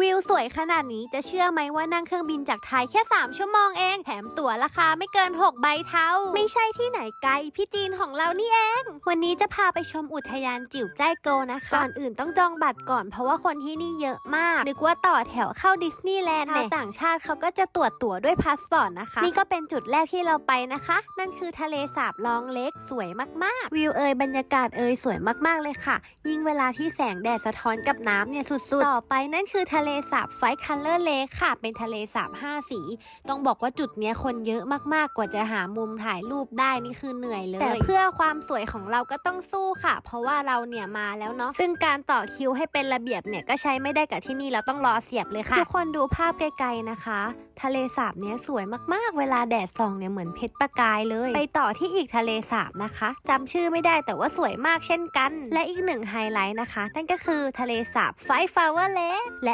วิวสวยขนาดนี้จะเชื่อไหมว่านั่งเครื่องบินจากไทยแค่ 3 ชั่วโมงเอง แถมตั๋วราคาไม่เกิน 6 ใบเท่า ไม่ใช่ที่ไหนไกล พี่จีนของเรานี่เอง วันนี้จะพาไปชมอุทยานจิ๋วจ้ายโกนะคะ ก่อนอื่นต้องจองบัตรก่อนเพราะว่าคนที่นี่เยอะมาก นึกว่าต่อแถวเข้าดิสนีย์แลนด์ชาวต่างชาติเขาก็จะตรวจตั๋วด้วยพาสปอร์ตนะคะ นี่ก็เป็นจุดแรกที่เราไปนะคะ นั่นคือทะเลสาบลองเล็กสวยมากๆ วิวเอยบรรยากาศเอยสวยมากๆเลยค่ะ ยิ่งเวลาที่แสงแดดสะท้อนกับน้ำเนี่ยสุดๆ ต่อไปนั่นคือทะเลลสาบไฟคัลเลอร์เลคค่ะ เป็นทะเลสาบ5สี ต้องบอกว่าจุดเนี้ยคนเยอะมากๆ กว่าจะหามุมถ่ายรูปได้นี่คือเหนื่อยเลย แต่เพื่อความสวยของเราก็ต้องสู้ค่ะ เพราะว่าเราเนี่ยมาแล้วเนาะ ซึ่งการต่อคิวให้เป็นระเบียบเนี่ยก็ใช้ไม่ได้กับที่นี่เราต้องรอเสียบเลยค่ะ ทุกคนดูภาพไกลๆนะคะ ทะเลสาบเนี้ยสวยมากๆ เวลาแดดส่องเนี่ยเหมือนเพชรประกายเลย ไปต่อที่อีกทะเลสาบนะคะจำชื่อไม่ได้แต่ว่าสวยมากเช่นกัน และอีกหนึ่งไฮไลท์นะคะ นั่นก็คือทะเลสาบไฟฟลาวเวอร์เลและ